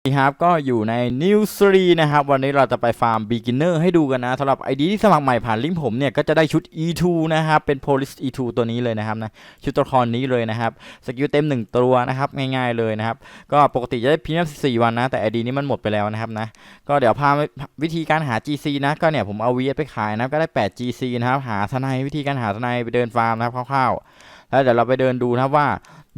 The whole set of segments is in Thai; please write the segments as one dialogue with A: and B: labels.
A: สวัสดีครับก็อยู่ใน New 3นะครับ วันนี้เราจะไปฟาร์ม Beginner ให้ดูกันนะสำหรับ ID ที่สมัครใหม่ผ่านลิงก์ผมเนี่ยก็จะได้ชุด E2 นะครับ เป็น Police E2 ตัวนี้เลยนะครับนะชุดตัวละครนี้เลยนะครับ สกิลเต็ม 1 ตัวนะครับ ง่ายๆเลยนะครับ ก็ปกติจะได้พรีเมียม14 วันนะ แต่ ID นี้มันหมดไปแล้วนะครับนะก็เดี๋ยวพาวิธีการหา GC นะก็เนี่ยผมเอา VS ไปขายนะก็ได้ 8 GC นะครับหาทนายวิธีการหาทนายไปเดินฟาร์มนะครับคร่าวๆแล้วเดี๋ยวเราไปเดินดูนะว่า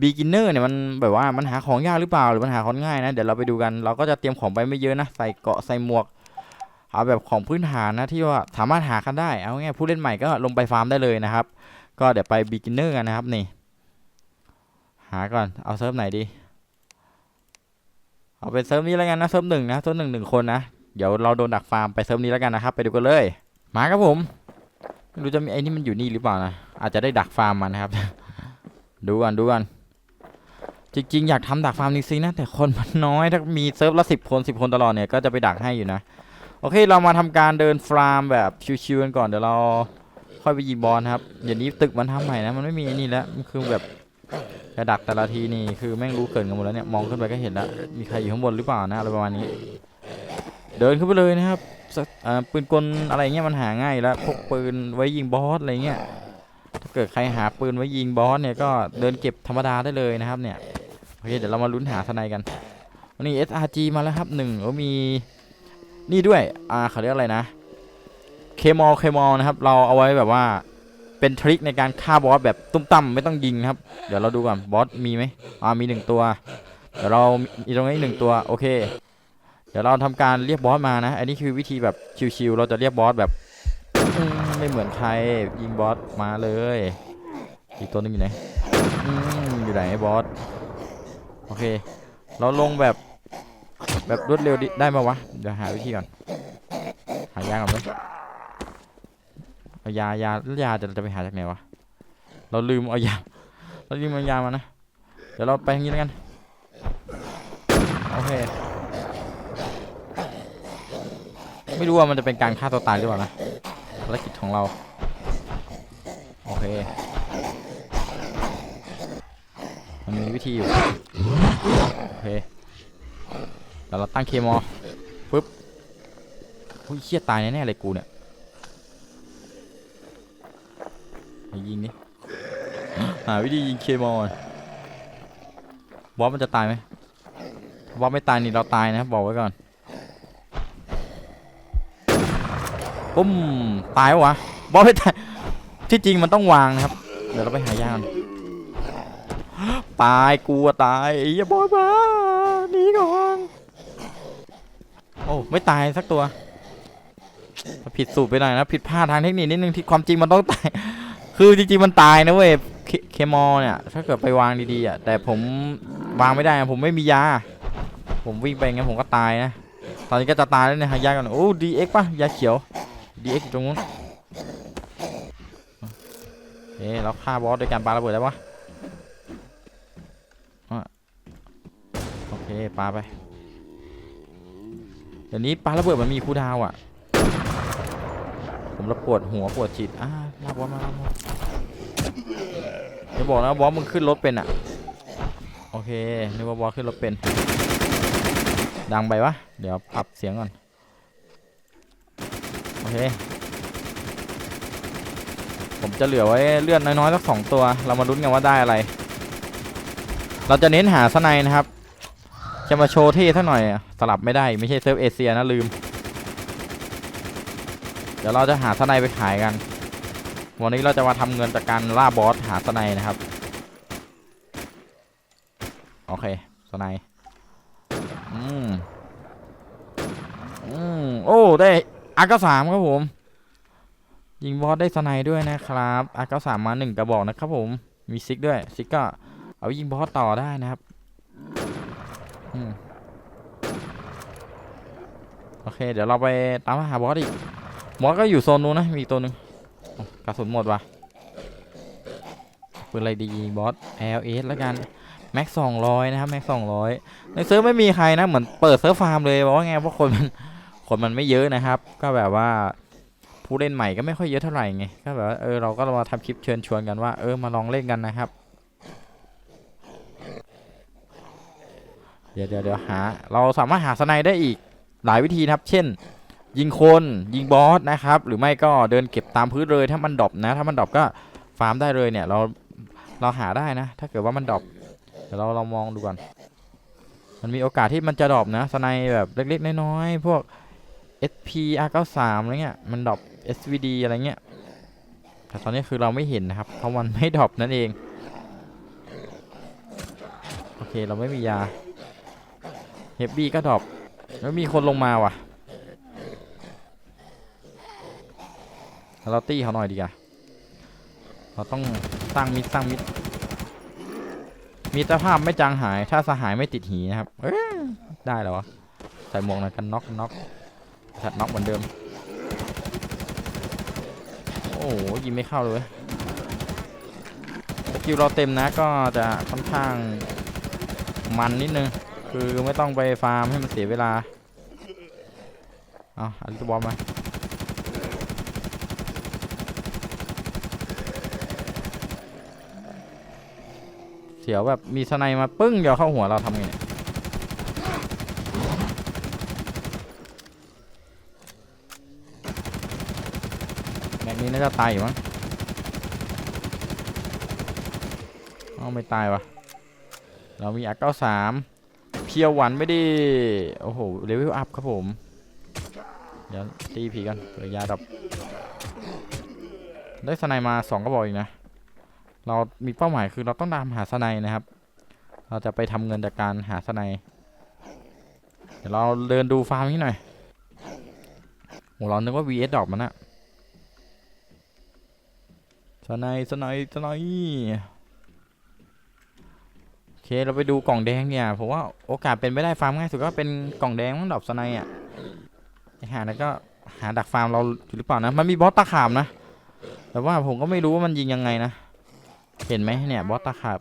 A: beginner เนี่ยมันแบบว่ามันหาของยากหรือเปล่าหรือมันหาของง่ายนะเดี๋ยวเราไปดูกันเราก็จะเตรียมของไปไม่เยอะนะใส่เกาะใส่หมวกเอาแบบของพื้นฐานนะที่ว่าสามารถหากันได้เอาง่ายผู้เล่นใหม่ก็ลงไปฟาร์มได้เลยนะครับ ก็เดี๋ยวไป beginner กันนะครับนี่ หาก่อนเอาเซิร์ฟไหนดีเอาเป็นเซิร์ฟนี้แล้วกันนะเซิร์ฟหนึ่งนะเซิร์ฟหนึ่งหนึ่งคนนะเดี๋ยวเราโดนดักฟาร์มไปเซิร์ฟนี้แล้วกันนะครับ ไปดูกันเลยมาครับผมไม่รู้จะมีไอ้นี่มันอยู่นี่หรือเปล่านะอาจจะได้ดักฟาร์มมันนะครับ ดูกันดูกัน จริงๆ อยากทำดักฟาร์มจริงๆนะ แต่คนมันน้อยถ้ามีเซิร์ฟละสิบคนสิบคนตลอดเนี่ย ก็จะไปดักให้อยู่นะ โอเคเรามาทำการเดินฟาร์มแบบชิวๆกันก่อนเดี๋ยวเราค่อยไปยิงบอลครับเดี๋ยวนี้ตึกมันทำใหม่นะมันไม่มีไอ้นี่แล้วมันคือแบบจะดักแต่ละทีนี่คือแม่งรู้เกินกันหมดแล้วเนี่ยมองขึ้นไปก็เห็นแล้วมีใครอยู่ข้างบนหรือเปล่านะอะไรประมาณนี้ เดินขึ้นไปเลยนะครับปืนกลอะไรเงี้ยมันหาง่ายแล้วพกปืนไว้ยิงบอสอะไรเงี้ยถ้าเกิดใครหาปืนไว้ยิงบอสเนี่ยก็เดินเก็บธรรมดาได้เลยนะครับเนี่ย โอเคเดี๋ยวเรามาลุ้นหาสไนกันวันนี้ SRG มาแล้วครับหนึ่งแล้วมีนี่ด้วยอ่าเขาเรียกอะไรนะเคมอลเคมอลนะครับ เราเอาไว้แบบว่าเป็นทริคในการฆ่าบอสแบบตุ้มตั้มไม่ต้องยิงครับ เดี๋ยวเราดูก่อนบอสมีไหมอ่ามีหนึ่งตัว เดี๋ยวเรามีตรงนี้หนึ่งตัวโอเค เดี๋ยวเราทำการเรียกบอสมานะ อันนี้คือวิธีแบบชิวๆเราจะเรียกบอสแบบไม่เหมือนใครยิงบอสมาเลย อีกตัวหนึงอยู่ไหนอยู่ไหนบอส โอเค เราลงแบบแบบรวดเร็วดิได้ไหมวะ เดี๋ยวหาวิธีก่อน หายาก่อนไหมเอายายายาจะจะไปหาจากไหนวะ เราลืมเอายา เราลืมเอายามานะ เดี๋ยวเราไปทางนี้แล้วกัน โอเค ไม่รู้ว่ามันจะเป็นการฆ่าตัวตายหรือเปล่านะภารกิจของเรา โอเค มันมีวิธีอยู่ โอเคแล้วเราตั้งเคมอปึ๊บอุ้ยเชี่ยตายแน่ๆเลยกูเนี่ยยิงดิหาวิธียิงเคมอลบอสมันจะตายไหมบอสไม่ตายนี่เราตายนะบอกไว้ก่อนปุ้มตายวะวะบอสไม่ตายที่จริงมันต้องวางนะครับ เดี๋ยวเราไปหายากัน ตายกลัวตายอย่าบอยมาหนีก่อนโอ้ไม่ตายสักตัว ผิดสูตรไปหน่อยนะผิดพลาดทางเทคนิคนิดนึงที่ความจริงมันต้องตาย คือจริงๆมันตายนะเว้ยเคเคมอลเนี่ย ถ้าเกิดไปวางดีๆอะแต่ผมวางไม่ได้อะผมไม่มียา ผมวิ่งไปงั้นผมก็ตายนะตอนนี้ก็จะตายแล้วเนี่ยหายากันโอ้ดีเอ็กป่ะยาเขียวดีเอ็กอยู่ตรงนู้นเอ๊ะเราฆ่าบอสด้วยการปาระเบิดได้ปะ โอเคปาไป เดี๋ยวนี้ปลาระเบิดมันมีคูดาวอะ ผมระปวดหัวปวดจิตอ่าลากบอสมาลากบอสจะบอกนะบอสมึงขึ้นรถเป็นอะ โอเคนึกว่าบอสขึ้นรถเป็น ดังไปวะ เดี๋ยวปรับเสียงก่อน โอเคผมจะเหลือไว้เลื่อนน้อยๆสักสองตัว เรามาลุ้นกันว่าได้อะไร เราจะเน้นหาสไนนะครับ จะมาโชว์เท่สักหน่อยสลับไม่ได้ไม่ใช่เซิร์ฟเอเชียนะลืม เดี๋ยวเราจะหาสไนไปขายกัน วันนี้เราจะมาทำเงินจากการล่าบอสหาสไนนะครับ โอเคสไนอืมอืมโอ้ได้อาก้าสามครับผม ยิงบอสได้สไนด้วยนะครับอาก้าสามมาหนึ่งกระบอกนะครับผมมีซิกด้วยซิกก็เอายิงบอสต่อได้นะครับ โอเค เดี๋ยวเราไปตามหาบอสอีกบอสก็อยู่โซนนู้นนะ มีตัวหนึ่งกระสุนหมดว่ะปืนอะไรดีบอส LS แล้วกันแม็กสองร้อยนะครับแม็กสองร้อยในเซิร์ฟไม่มีใครนะ เหมือนเปิดเซิร์ฟฟาร์มเลยบอกว่าไงเพราะคนมันคนมันไม่เยอะนะครับ ก็แบบว่าผู้เล่นใหม่ก็ไม่ค่อยเยอะเท่าไหร่ไงก็แบบว่าเออเราก็มาทำคลิปเชิญชวนกันว่าเออมาลองเล่นกันนะครับ เดี๋ยวเดี๋ยวเดี๋ยวหา เราสามารถหาสไนได้อีกหลายวิธีนะครับ เช่น ยิงคนยิงบอสนะครับ หรือไม่ก็เดินเก็บตามพื้นเลยถ้ามันดรอปนะ ถ้ามันดรอปก็ฟาร์มได้เลยเนี่ย เราเราหาได้นะ ถ้าเกิดว่ามันดรอปเดี๋ยวเราเรามองดูก่อน มันมีโอกาสที่มันจะดรอปนะสไนแบบเล็กๆน้อยๆพวก SP R93 อะไรเงี้ยมันดรอป SVD อะไรเงี้ยแต่ตอนนี้คือเราไม่เห็นนะครับเพราะมันไม่ดรอปนั่นเอง โอเคเราไม่มียา ฮฟบี้ก็ดรอปแล้วมีคนลงมาว่ะเราตี้เขาหน่อยดีกว่าเราต้องสร้างมิดสร้างมิดมีตภาพไม่จางหาย ถ้าสหายไม่ติดหีนะครับเอ้ได้แล้ววะใส่หมวกหน่อยกันน็อกน็อกถัดน็อกเหมือนเดิม โอ้โหยิงไม่เข้าเลยเว้ยสกิลเราเต็มนะก็จะค่อนข้างมันนิดนึง คือไม่ต้องไปฟาร์มให้มันเสียเวลาเอาอันตัวบอลมาเสียวแบบมีสไนมาปึ้งเดียวเข้าหัวเราทำไงเนี่ยแบบนี้น่าจะตายอยู่มั้งเอาไม่ตายวะเรามีอักเก้าสาม เพียวหวันไม่ดีโอ้โหเลเวลอัพครับผม เดี๋ยวตีผีกันเผื่อยาดับ ได้สไนมาสองกระบอกอีกนะ เรามีเป้าหมายคือเราต้องตามหาสไนนะครับ เราจะไปทำเงินจากการหาสไนเดี๋ยวเราเดินดูฟาร์มนี้หน่อยโอ้เรานึกว่า VS ดอกมันอะสไนสไนสไน เคเราไปดูกล่องแดงเนี่ยผมว่าโอกาสเป็นไม่ได้ฟาร์มง่ายสุดก็เป็นกล่องแดงมั้งดอกสไนอะไอ้หาแล้วก็หาดักฟาร์มเราอยู่หรือเปล่านะมันมีบอสตาขาบนะ แต่ว่าผมก็ไม่รู้ว่ามันยิงยังไงนะเห็นไหมเนี่ยบอสตาขาบ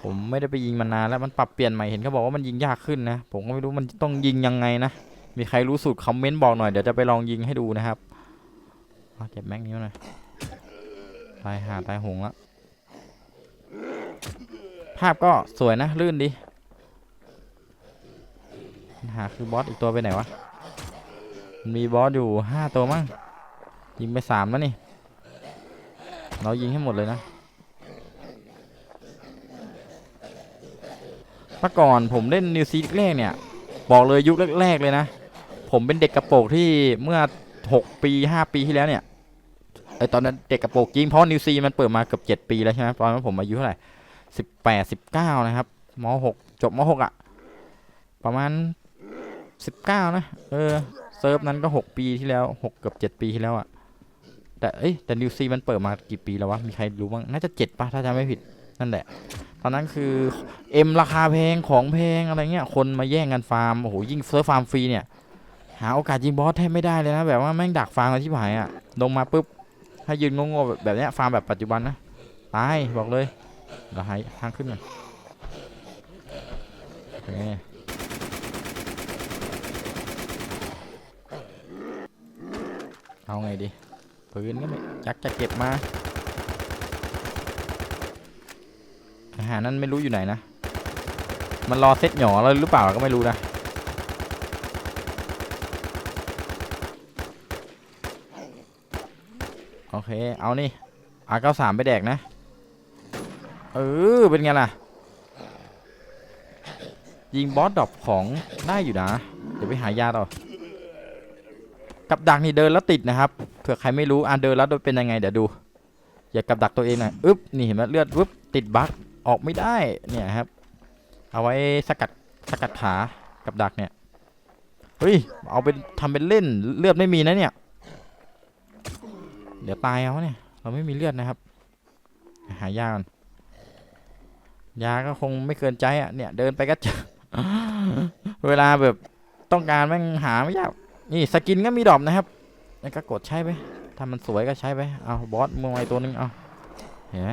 A: ผมไม่ได้ไปยิงมันานแล้วมันปรับเปลี่ยนใหม่เห็นเขาบอกว่ามันยิงยากขึ้นนะ ผมก็ไม่รู้มันต้องยิงยังไงนะมีใครรู้สูตรคอมเมนต์บอกหน่อยเดี๋ยวจะไปลองยิงให้ดูนะครับเก็บแม็กนี้วหน่อยตายหาตายหงละ ภาพก็สวยนะ ลื่นดีปัญหาคือบอสอีกตัวไปไหนวะมันมีบอสอยู่ห้าตัวมั้ง ยิงไปสามแล้วนี่ เรายิงให้หมดเลยนะเมื่อก่อนผมเล่นนิวซีแรกเนี่ย บอกเลยยุคแรกๆเลยนะ ผมเป็นเด็กกระโปงที่เมื่อ 6 ปี 5 ปีที่แล้วเนี่ยไอตอนนั้นเด็กกระโปงจริงเพราะนิวซีมันเปิดมาเกือบเจ็ดปีแล้วใช่ไหมตอนนั้นผมอายุเท่าไหร่ สิบแปดสิบเก้านะครับมหกจบมหกอะ ประมาณสิบเก้านะ เออ เซิร์ฟนั้นก็หกปีที่แล้วหกเกือบเจ็ดปีที่แล้วอะ แต่เอ้ยแต่นิวซีมันเปิดมากี่ปีแล้ววะ มีใครรู้บ้าง น่าจะเจ็ดป่ะ ถ้าจำไม่ผิด นั่นแหละ ตอนนั้นคือเอ็มราคาแพงของแพงอะไรเงี้ย คนมาแย่งกันฟาร์ม โอ้โห ยิ่งเซิร์ฟฟาร์มฟรีเนี่ย หาโอกาสยิงบอสแทบไม่ได้เลยนะ แบบว่าแม่งดักฟาร์มกันที่หายอะ ลงมาปุ๊บ ถ้ายืนงงๆแบบแบบเนี้ยฟาร์มแบบปัจจุบันนะ ตายบอกเลย เราหายทางขึ้นก่อนโอเคเอาไงดีปืนก็ไม่จักจะเก็บมา อาหารนั้นไม่รู้อยู่ไหนนะ มันรอเซตหยอเราหรือเปล่าก็ไม่รู้นะโอเค เอานี่ R93 ไปแดกนะ เออ เป็นไงล่ะ ยิงบอสดรอปของได้อยู่นะ เดี๋ยวไปหายาต่อ กับดักนี่เดินแล้วติดนะครับ เผื่อใครไม่รู้อะเดินแล้วเป็นยังไงเดี๋ยวดู อย่ากับดักตัวเองหน่อยอึ๊บ นี่เห็นไหมเลือดวึบติดบั๊กออกไม่ได้ เนี่ยครับ เอาไว้สกัดสกัดขากับดักเนี่ย เฮ้ย เอาเป็นทำเป็นเล่นเลือดไม่มีนะเนี่ย เดี๋ยวตายเอาเนี่ย เราไม่มีเลือดนะครับ หายาก่อน ยาก็คงไม่เกินใจอะเนี่ย เดินไปก็เจอเวลาแบบต้องการแม่งหาไม่ยากนี่สกินก็มีดอปนะครับแล้วก็กดใช้ไปถ้ามันสวยก็ใช้ไปเอาบอสมือไม้ตัวนึงเอาเห็นไหม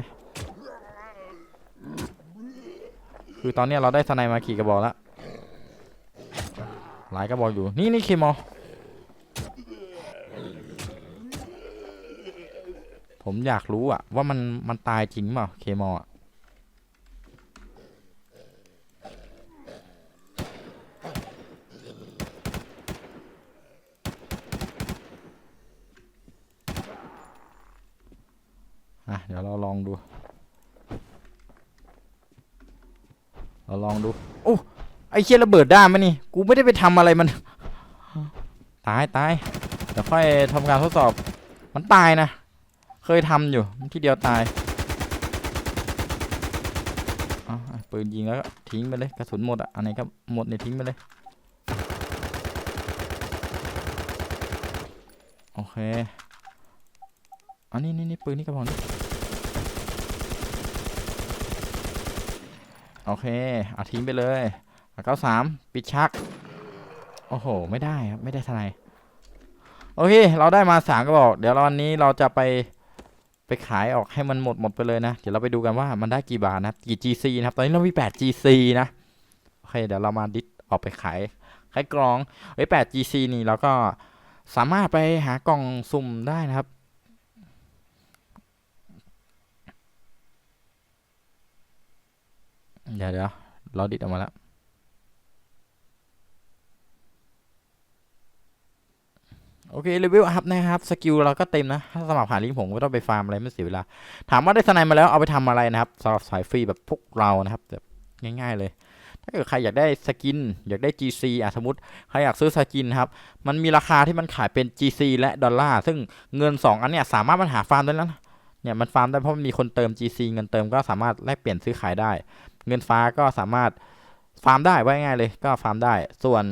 A: คือตอนนี้เราได้สไนมาขี่กระบอกแล้วหลายกระบอกอยู่นี่นี่เคมอผมอยากรู้อะว่ามันมันตายจริงเปล่าเคมออะ เดี๋ ยวเราลองดู เราลองดู โอ้ไอ้เชี่ยระเบิดได้ไหมนี่ กูไม่ได้ไปทำอะไรมัน ตายตายเดี๋ยวค่อยทำการทดสอบ มันตายนะ เคยทำอยู่ที่เดียวตายเอาเอาปืนยิงแล้วทิ้งไปเลยกระสุนหมดอะอันไหนก็หมดเนี่ยทิ้งไปเลยโอเคอันนี้นี่นี่ปืนนี่กระบอกนี้ โอเคเอาทิ้งไปเลยเก้าสามปิดชัก โอ้โห ไม่ได้ครับ ไม่ได้ทนายโอเค เราได้มาสามกระบอก เดี๋ยววันนี้เราจะไปไปขายออกให้มันหมดหมดไปเลยนะ เดี๋ยวเราไปดูกันว่ามันได้กี่บาทนะ กี่ GC นะครับ ตอนนี้เรามี 8 GC นะ โอเค เดี๋ยวเรามาดิสออกไปขาย ขายกล่องเอ้8 GC นี่เราก็สามารถไปหากล่องสุ่มได้นะครับ เดี๋ยวเดี๋ยวเราดิดออกมาแล้วโอเครีวิวอัพนะครับ สกิลเราก็เต็มนะ ถ้าสมัครผ่านลิงก์ผมก็ต้องไปฟาร์มอะไรไม่เสียเวลา ถามว่าได้สไนมาแล้วเอาไปทำอะไรนะครับสำหรับสายฟรีแบบพวกเรานะครับแบบง่าย ๆ เลย ถ้าเกิดใครอยากได้สกิน อยากได้ GC อะสมมติใครอยากซื้อสกินครับ มันมีราคาที่มันขายเป็น GC และดอลลาร์ ซึ่งเงิน 2 อันเนี้ยสามารถมันหาฟาร์มได้แล้วเนี่ยมันฟาร์มได้เพราะมันมีคนเติม GC เงินเติมก็สามารถแลกเปลี่ยนซื้อขายได้ เงินฟ้าก็สามารถฟาร์มได้ไว่าง่ายเลยก็ฟาร์มได้ ส่วน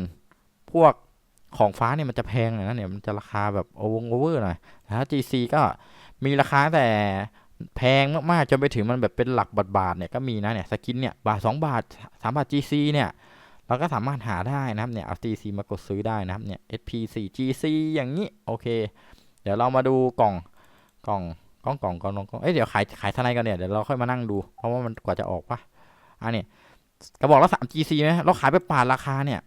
A: พวกของฟ้าเนี่ยมันจะแพงหน่อยนะเนี่ยมันจะราคาแบบโอวงโอเวอร์หน่อยแต่ถ้า GC ก็มีราคาแต่แพงมากๆจนไปถึงมันแบบเป็นหลักบาทบาทเนี่ยก็มีนะเนี่ยสกินเนี่ยบาทสองบาทสามบาท GC เนี่ยเราก็สามารถหาได้นะครับเนี่ยเอา GC มากดซื้อได้นะครับเนี่ย SP 4 GC อย่างนี้โอเค เดี๋ยวเรามาดูกล่องกล่องกล่องกล่องกล่องกล่องกล่องเอ้ยเดี๋ยวขายขายทนายกันเนี่ยเดี๋ยวเราค่อยมานั่งดู เพราะว่ามันกว่าจะออกปะ อันนี้กระบอกละ3 GC ไหมเราขายไปป่าราคาเนี่ย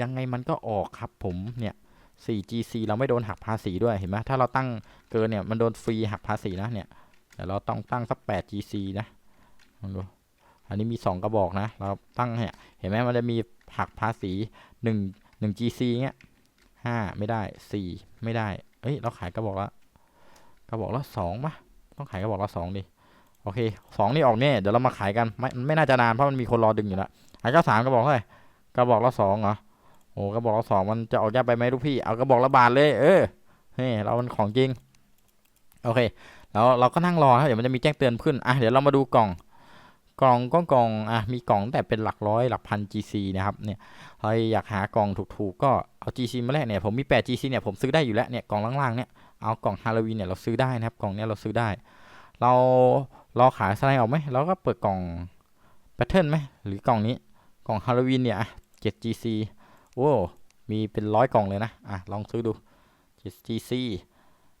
A: ยังไงมันก็ออกครับผมเนี่ย 4 GC เราไม่โดนหักภาษีด้วยเห็นไหมถ้าเราตั้งเกินเนี่ยมันโดนฟรีหักภาษีนะเนี่ยแต่เราต้องตั้งสัก 8 GC นะลองดูอันนี้มี 2 กระบอกนะ เราตั้งเนี่ยเห็นไหมมันจะมีหักภาษี1 1 GC เงี้ย5ไม่ได้4ไม่ได้เอ้ยเราขายกระบอกละกระบอกละ2ปะต้องขายกระบอกละ2ดิ โอเคสองนี่ออกเนี่ยเดี๋ยวเรามาขายกันไม่ไม่น่าจะนานเพราะมันมีคนรอดึงอยู่แล้วขายก็สามกระบอกเท่าไหร่กระบอกละสองเหรอโอ้กระบอกละสองมันจะออกยากไปไหมลูกพี่เอากระบอกละบาทเลย เออนี่เรามันของจริง โอเค แล้วเราก็นั่งรอนะเดี๋ยวมันจะมีแจ้งเตือนขึ้นอะเดี๋ยวเรามาดูกล่อง กล่องก็กล่องอะมีกล่องแต่เป็นหลักร้อยหลักพัน GC นะครับเนี่ยใครอยากหากล่องถูกๆก็เอา GC มาแลกเนี่ยผมมี8 GC เนี่ยผมซื้อได้อยู่แล้วเนี่ยกล่องล่างๆเนี่ยเอากล่องฮาโลวีนเนี่ยเราซื้อได้นะครับกล่องเนี้ยเราซื้อได้ เรา เราขายสไลด์ออกไหมเราก็เปิดกล่องแพทเทิร์นไหมหรือกล่องนี้กล่องฮาโลวีนเนี่ย 7 GC โอ้มีเป็นร้อยกล่องเลยนะอะลองซื้อดู GC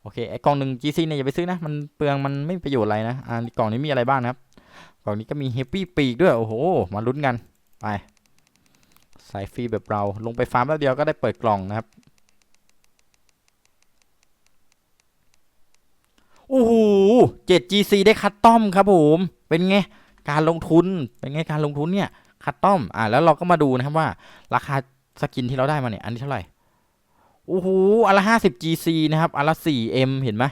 A: โอเคไอ้กล่องหนึ่ง GC เนี่ยอย่าไปซื้อนะ มันเปลืองมันไม่มีประโยชน์อะไรนะอ่ากล่องนี้มีอะไรบ้างนะครับ กล่องนี้ก็มีเฮปปี้ปีกด้วย โอ้โห มาลุ้นกัน ไปสายฟรีแบบเราลงไปฟาร์มแป๊บเดียวก็ได้เปิดกล่องนะครับ 7GC ได้คัดต้อมครับผม เป็นไง การลงทุน เป็นไงการลงทุนเนี่ย คัดต้อม อ่าแล้วเราก็มาดูนะครับว่า ราคาสกินที่เราได้มาเนี่ย อันนี้เท่าไหร่ โอ้โห อันละ 50GC นะครับ อันละ 4M เห็นไหม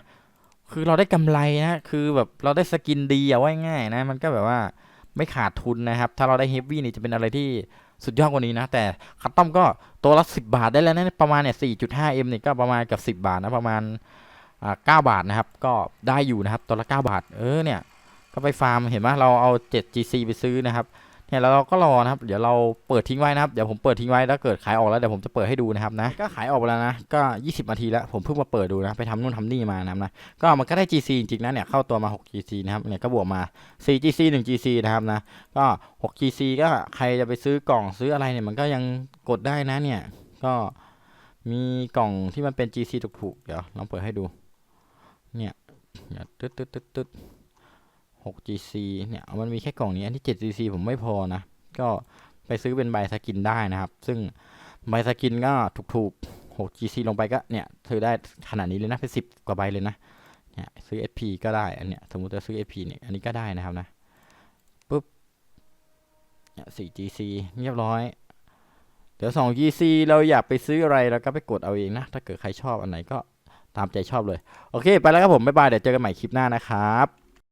A: คือเราได้กำไรนะ คือแบบเราได้สกินดีอะว่าง่ายนะ มันก็แบบว่าไม่ขาดทุนนะครับ ถ้าเราได้เฮฟวี่นี่จะเป็นอะไรที่สุดยอดกว่านี้นะ แต่คัตตอมก็ตัวละ10 บาทได้แล้วนะ ประมาณเนี่ย 4.5M เนี่ยก็ประมาณกับ 10 บาทนะ ประมาณ เก้าบาทนะครับ ก็ได้อยู่นะครับตัวละเก้าบาท เออเนี่ยก็ไปฟาร์มเห็นไหมเราเอาเจ็ด GC ไปซื้อนะครับเนี่ยแล้วเราก็รอนะครับ เดี๋ยวเราเปิดทิ้งไว้นะครับ เดี๋ยวผมเปิดทิ้งไว้แล้วเกิดขายออกแล้วเดี๋ยวผมจะเปิดให้ดูนะครับนะ ก็ขายออกไปแล้วนะ ก็ 20นาทีแล้ว ผมเพิ่งมาเปิดดูนะ ไปทำนู่นทำนี่มานะครับนะ ก็มันก็ได้ GC จริงๆนะเนี่ยเข้าตัวมา 6 GC นะครับ เนี่ยก็บวกมา 4 GC 1 GC นะครับนะ ก็ 6 GC ก็ใครจะไปซื้อกล่องซื้ออะไรเนี่ยมันก็ยังกดได้นะเนี่ย ก็มีกล่องที่มันเป็น GC ถูกๆ เดี๋ยวลองเปิดให้ดู เนี่ยตึ๊ดตึ๊ดตึ๊ดตึ๊ด 6GC เนี่ยมันมีแค่กล่องนี้อันที่ 7GC ผมไม่พอนะ ก็ไปซื้อเป็นใบสกินได้นะครับ ซึ่งใบสกินก็ถูกๆ 6GC ลงไปก็เนี่ยซื้อได้ขนาดนี้เลยนะเป็นสิบกว่าใบเลยนะเนี่ยซื้อ SP ก็ได้อันเนี้ยสมมติจะซื้อ SP เนี่ยอันนี้ก็ได้นะครับนะปุ๊บเนี่ย 4GC เรียบร้อย เดี๋ยว 2GC เราอยากไปซื้ออะไรเราก็ไปกดเอาเองนะ ถ้าเกิดใครชอบอันไหนก็ ตามใจชอบเลย โอเค ไปแล้วครับผม บ๊ายบาย เดี๋ยวเจอกันใหม่คลิปหน้านะครับ